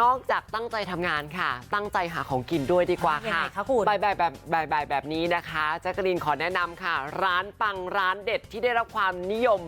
นอกจากตั้งใจทำงานค่ะ ตั้งใจหาของกินด้วยดีกว่าค่ะยังไงคะคุณบ่ายๆแบบบ่ายๆแบบนี้นะคะแจ๊กกะลีนขอแนะนำค่ะ ร้านปังร้านเด็ดที่ได้รับความนิยม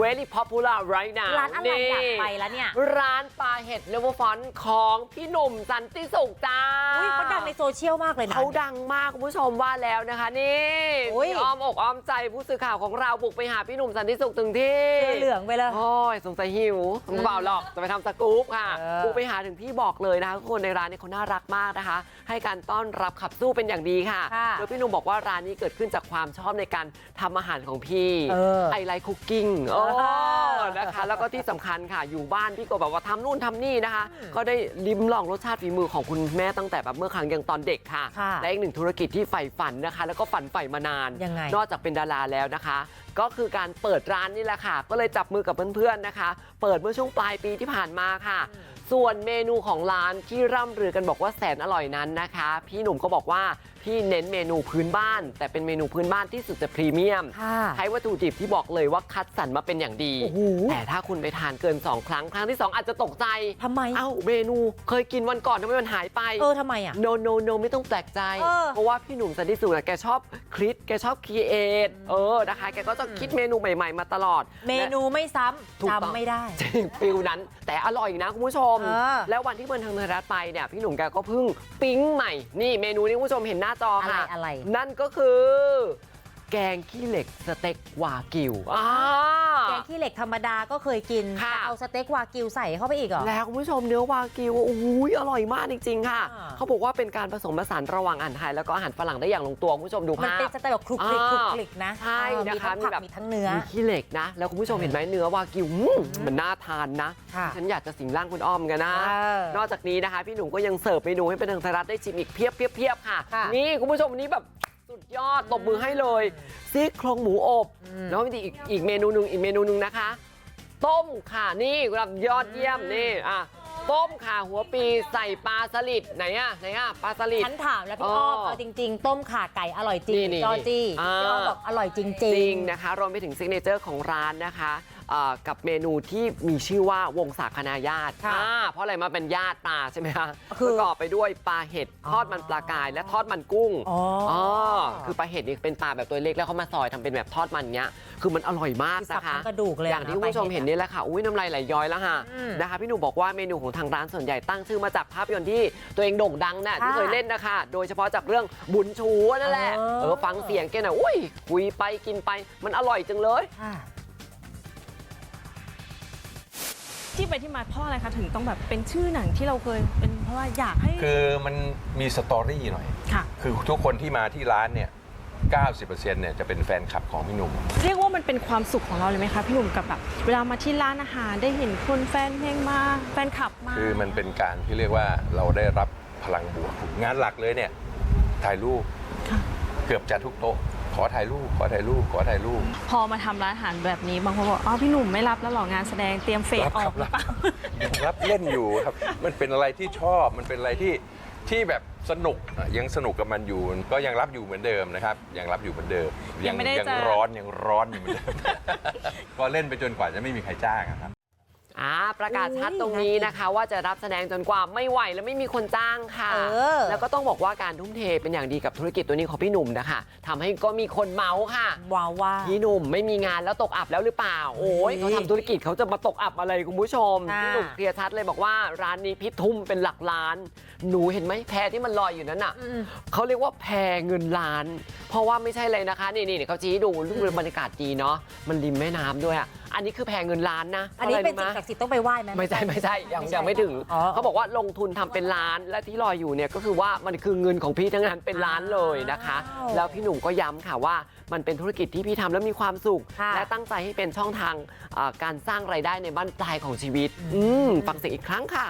very popular right now ร้านอะไรอยากไปแล้วเนี่ย ร้านปลาเห็ดเลเวอร์ฟอนของพี่หนุ่มสันติสุขจ้าอุ้ยเขาดังในโซเชียลมากเลยนะเขาดังมากคุณผู้ชมว่าแล้วนะคะนี่อุ๊ยพี่อ้อมอกอ้อมใจผู้สื่อข่าวของเราบุกไปหาพี่หนุ่มสันติสุขถึงที่เสื้อเหลืองไปเลยโอ้ยสงสัยหิวไม่เปล่าหรอกจะไปทำสกู๊ปค่ะเออบุกไปหาถึงที่บอกเลยนะคะทุกคนในร้านเนี่ยเขาน่ารักมากนะคะให้การต้อนรับขับสู้เป็นอย่างดีค่ะค่ะโดยพี่หนุ่มบอกว่าร้านนี้เกิดขึ้นจากความชอบในการทำอาหารของพี่เออไอไลคุกกิ้งโอ้เออนะคะแล้วก็ที่สำคัญค่ะอยู่บ้านพี่ก็แบบว่าทำนู่นทำนี่นะคะ ก็ได้ลิ้มลองรสชาติฝีมือของคุณแม่ตั้งแต่แบบเมื่อครั้งยังตอนเด็กค่ะค่ะและอีกหนึ่งธุรกิจที่ใฝ่ฝันนะคะ แล้วก็ฝันใฝ่มานานยังไงนอกจากเป็นดาราแล้วนะคะ ก็คือการเปิดร้านนี่แหละค่ะ ก็เลยจับมือกับเพื่อนๆนะคะ เปิดเมื่อช่วงปลายปีที่ผ่านมาค่ะ ส่วนเมนูของร้านที่ร่ำลือกันบอกว่าแสนอร่อยนั้นนะคะพี่หนุ่มก็บอกว่า พี่เน้นเมนูพื้นบ้าน แต่เป็นเมนูพื้นบ้านที่สุดจะพรีเมียมค่ะใช้วัตถุดิบที่บอกเลยว่าคัดสรรมาเป็นอย่างดีโอ้โหแต่ถ้าคุณไปทานเกิน 2 ครั้ง ครั้งที่ 2 อาจจะตกใจทำไม เอ้าเมนูเคยกินวันก่อนทำไมมันหายไป เออทำไมอะ no no no ไม่ต้องแปลกใจเออเพราะว่าพี่หนุ่มสันติสุขน่ะแกชอบคิดแกชอบครีเอทเออนะคะแกก็จะคิดเมนูใหม่ๆ มาตลอด เมนูไม่ซ้ถูกำต้องจำไม่ได้จริงฟิลนั้นแต่อร่อยนะคุณผู้ชมเออแล้ววันที่เบิร์นทางไทยรัฐไปเนี่ยพี่หนุ่มแกก็เพิ่งปิ๊งใหม่นี่เมนูนี้คุณผู้ชมเห็นหน้าจออะไรค่ะอะไรนั่นก็คือ แกงขี้เหล็กสเต็กวากิวอ่า แกงขี้เหล็กธรรมดาก็เคยกินค่ะ แต่เอาสเต็กวากิวใส่เข้าไปอีกเหรอ แล้วคุณผู้ชมเนื้อวากิวโอ้โหอร่อยมากจริง ๆ ค่ะ อ่า เขาบอกว่าเป็นการผสมผสานระหว่างอาหารไทยแล้วก็อาหารฝรั่งได้อย่างลงตัวคุณผู้ชมดูมันภาพ เป็นสไตล์แบบคลุกคลิกอ่าคลุกคลิกนะใช่เออนะคะมีทั้งผักมีแบบ มีทั้งเนื้อ มีขี้เหล็กนะ แล้วคุณผู้ชมเห็นไหมเนื้อวากิวอืมมันน่าทานนะ ค่ะฉันอยากจะสิงร่างคุณอ้อมกันนะ เออนอกจากนี้นะคะ พี่หนุ่มก็ยังเสิร์ฟเมนูให้เป็นทางไทยรัฐได้ชิมอีกเพียบเพียบเพียบค่ะ ค่ะ นี่คุณผู้ชมวันนี้แบบ สุดยอดตบมือให้เลยซี่โครงหมูอบแล้วมีอีกอีกเมนูหนึ่งอีกเมนูหนึ่งนะคะต้มค่ะนี่แบบยอดเยี่ยมนี่อะต้มค่ะหัวปีใส่ปลาสลิดไหนอะไหนอะปลาสลิดฉันถามแล้วพี่อ้อมอ๋อเอาจริง ๆ ต้มข่าไก่อร่อยจริงนี่จอจี้อ่าพี่อ้อมบอกอร่อยจริงจริงนะคะรวมไปถึงซิกเนเจอร์ของร้านนะคะเอ่อ กับเมนูที่มีชื่อว่าวงศาคณาญาติค่ะอ่าเพราะอะไรมาเป็นญาติปลาใช่ไหมคะคือประกอบไปด้วยปลาเห็ดทอดมันปลากายและทอดมันกุ้งอ๋ออ๋คือปลาเห็ดนี่เป็นปลาแบบตัวเล็กแล้วเขามาซอยทำเป็นแบบทอดมันเนี้ยคือมันอร่อยมากที่สับนะคะทั้งกระดูกเลยอย่างที่คุณผู้ชมเห็นนี่แหละค่ะอุ้ยน้ำลายไหลย้อยแล้วค่ะอืมนะคะพี่หนูบอกว่าเมนูของทางร้านส่วนใหญ่ตั้งชื่อมาจากภาพยนตร์ที่ตัวเองโด่งดังน่ะที่ค่ะเคยเล่นนะคะ โดยเฉพาะจากเรื่องบุญชูนั่นแหละเออเออฟังเสียงแกหน่อยอุ้ยคุยไปกินไปมันอร่อยจังเลย ที่ไปที่มาเพราะอะไรคะถึงต้องแบบเป็นชื่อหนังที่เราเคยเป็นเพราะว่าอยากให้ คือมันมีสตอรี่หน่อย ค่ะ คือทุกคนที่มาที่ร้านเนี่ย 90%เนี่ยจะเป็นแฟนคลับของพี่หนุ่ม เรียกว่ามันเป็นความสุขของเราเลยไหมคะพี่หนุ่มกับแบบเวลามาที่ร้านอาหารได้เห็นคนแฟนเพลงมาแฟนคลับมาคือมันเป็นการที่เรียกว่าเราได้รับพลังบวก งานหลักเลยเนี่ย ถ่ายรูปค่ะ เกือบจะทุกโต๊ะ ขอถ่ายรูปขอถ่ายรูปขอถ่ายรูป พอมาทำร้านอาหารแบบนี้ บางคนบอกอ๋อพี่หนุ่มไม่รับแล้วเหรองานแสดงเตรียมเฟดรับอคอรักบหรือเปล่า ยังรับเล่นอยู่ครับ มันเป็นอะไรที่ชอบ มันเป็นอะไรที่ที่แบบสนุกอะยังสนุกกับมันอยู่ ก็ยังรับอยู่เหมือนเดิมนะครับ ยังรับอยู่เหมือนเดิมยังไม่ได้ยังจะ ร้อนยังร้อนอยู่เหมือนเดิม ก็เล่นไปจนกว่าจะไม่มีใครจ้างอะครับอ่า ประกาศชัดอุ๊ยตรงนี้นะคะ ว่าจะรับแสดงจนกว่าไม่ไหวและไม่มีคนจ้างค่ะเออแล้วก็ต้องบอกว่าการทุ่มเทเป็นอย่างดีกับธุรกิจตัวนี้ของพี่หนุ่มนะคะทำให้ก็มีคนเมาส์ค่ะว้าวว่าพี่หนุ่มไม่มีงานแล้วตกอับแล้วหรือเปล่า โอ้ยเฮ้ยเขาทำธุรกิจเขาจะมาตกอับอะไรคุณผู้ชมค่ะพี่หนุ่มเคลียร์ชัดเลยบอกว่าร้านนี้พี่ทุ่มเป็นหลักล้าน หนูเห็นไหมแพรที่มันลอยอยู่นั้นอะอืมเขาเรียกว่าแพรเงินล้าน เพราะว่าไม่ใช่เลยนะคะ นี่นี่เขาชี้ให้ดูรูปบรรยากาศดีเนาะมันริมแม่น้ำด้วยอะ อันนี้คือแพรเงินล้านนะอันนี้พราะะไรเป็นรู้สิ่ไหมงศักดิ์สิทธิ์ต้องไปไหว้ไหม ไม่ใช่ไม่ใช่ยังไม่ใช่ยังไม่ถึงอ๋อ เขาบอกว่าลงทุนทำเป็นล้านและที่ลอยอยู่เนี่ยก็คือว่ามันคือเงินของพี่ทั้งนั้นเป็นล้านเลยนะคะ อ้าวแล้วพี่หนุ่มก็ย้ำค่ะว่า มันเป็นธุรกิจที่พี่ทำแล้วมีความสุข ค่ะ และตั้งใจให้เป็นช่องทางอ่าการสร้างรายได้ในบ้านปลายของชีวิต อืมฟังเสียงอีกครั้งค่ะ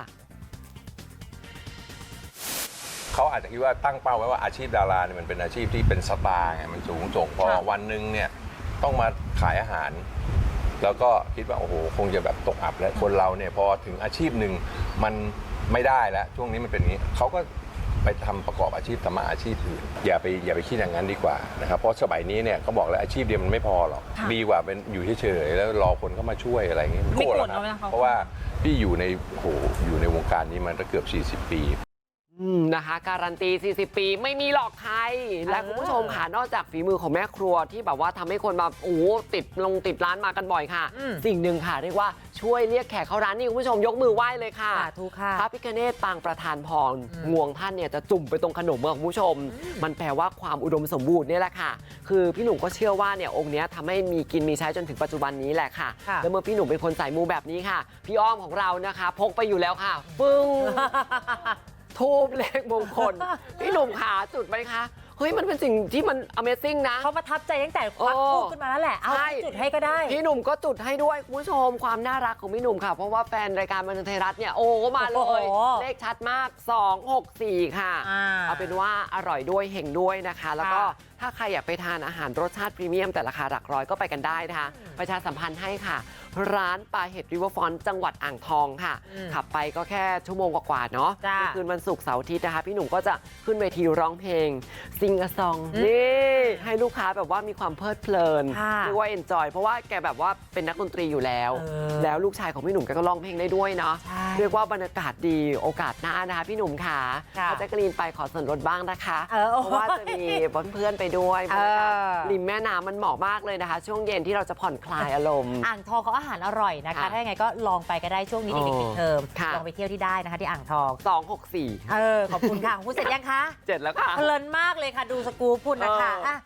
เขาอาจจะคิดว่าตั้งเป้าไว้ว่าอาชีพดาราเนี่ยมันเป็นอาชีพที่เป็นสตาร์ไงมันสูงส่งพอค่ะ วันหนึ่งเนี่ยต้องมาขายอาหาร แล้วก็คิดว่าโอ้โหคงจะแบบตกอับแล้วคนเราเนี่ยพอถึงอาชีพหนึ่งมันไม่ได้แล้ว ช่วงนี้มันเป็นอย่างนี้เขาก็ไปทำประกอบอาชีพทำมาอาชีพอื่นอย่าไปอย่าไปคิดอย่างนั้นดีกว่านะครับเพราะสมัยนี้เนี่ยก็บอกแล้วอาชีพเดียวมันไม่พอหรอกค่ะดีกว่าเป็นอยู่เฉยๆแล้วรอคนเข้ามาช่วยอะไรอย่างเงี้ยไม่โกรธหรอกโกรธครับนะเวลาเขาเพราะว่าพี่อยู่ในโหอยู่ในวงการนี้มันก็เกือบ 40 ปีอืม นะคะการันตี 40 ปีไม่มีหลอกใคร และคุณผู้ชมค่ะ นอกจากฝีมือของแม่ครัวที่แบบว่าทำให้คนแบบโอ้โหติดลงติดร้านมากันบ่อยค่ะอืมสิ่งหนึ่งค่ะ เรียกว่าช่วยเรียกแขกเข้าร้านนี่คุณผู้ชมยกมือไหว้เลยค่ะสาธุค่ะพระพิคเนตปางประธานพรงวงท่านเนี่ยจะจุ่มไปตรงขนมเมื่อคุณผู้ชม มันแปลว่าความอุดมสมบูรณ์เนี่ยแหละค่ะ คือพี่หนุ่มก็เชื่อว่าเนี่ยองค์เนี้ยทำให้มีกินมีใช้จนถึงปัจจุบันนี้แหละค่ะค่ะแล้วเมื่อพี่หนุ่มเป็นคนสายมูแบบนี้ค่ะ พี่อ้อมของเรานะคะ พกไปอยู่แล้วค่ะปึ้ง ทูบเลขมงคล พี่หนุ่มขาจุดไหมคะ เฮ้ยมันเป็นสิ่งที่มัน Amazing นะ เขาประทับใจตั้งแต่ควักโอ้ทูบขึ้นมาแล้วแหละ เอาใช่ จุดให้ก็ได้ พี่หนุ่มก็จุดให้ด้วยคุณผู้ชมความน่ารักของพี่หนุ่มค่ะ เพราะว่าแฟนรายการบันเทิงไทยรัฐเนี่ย โอ้ก็มาเลโอ้ยโหเลขชัดมาก 264 ค่ะ อ่าเอาเป็นว่าอร่อยด้วยเฮงด้วยนะคะ แล้วก็ค่ะ ถ้าใครอยากไปทานอาหารรสชาติพรีเมียมแต่ราคาหลักร้อยก็ไปกันได้นะคะ ประชาสัมพันธ์ให้ค่ะ ร้านปลาเห็ดริเวอร์ฟอนจังหวัดอ่างทองค่ะอืมขับไปก็แค่ชั่วโมงกว่าๆเนาะจ้าเมื่อคืนวันศุกร์เสาร์อาทิตย์นะคะ พี่หนุ่มก็จะขึ้นเวทีร้องเพลงซิงอ s องอืมนี่ให้ลูกค้าแบบว่ามีความเพลิดเพลิน ค่ะเรียกว่าเอนจอยเพราะว่าแกแบบว่าเป็นนักดนตรีอยู่แล้ว เออแล้วลูกชายของพี่หนุ่มแกก็ร้องเพลงได้ด้วยเนาะใช่เรียกว่าบรรยากาศดีโอกาสหน้านะคะพี่หนุ่มค่ะค่ะถ้าแจ๊กกะลีนไปขอส่วนลดบ้างนะคะเออโอ้เพราะว่าจะมีเพื่อนๆไปด้วยเออริมแม่น้ำมันเหมาะมากเลยนะคะ ช่วงเย็นที่เราจะผ่อนคลายอารมณ์ อ่างทองเขาอาหารอร่อยนะคะ ค่ะถ้ายังไงก็ลองไปก็ได้ช่วงนี้อ๋อเด็กๆปิดเทอมค่ะ ลองไปเที่ยวที่ได้นะคะที่อ่างทอง264เออ ขอบคุณค่ะ คุณเสร็จยังคะ เจ็ดแล้วค่ะ เพลินมากเลยค่ะดูสกู๊ปคุณนะคะเอออ่อะ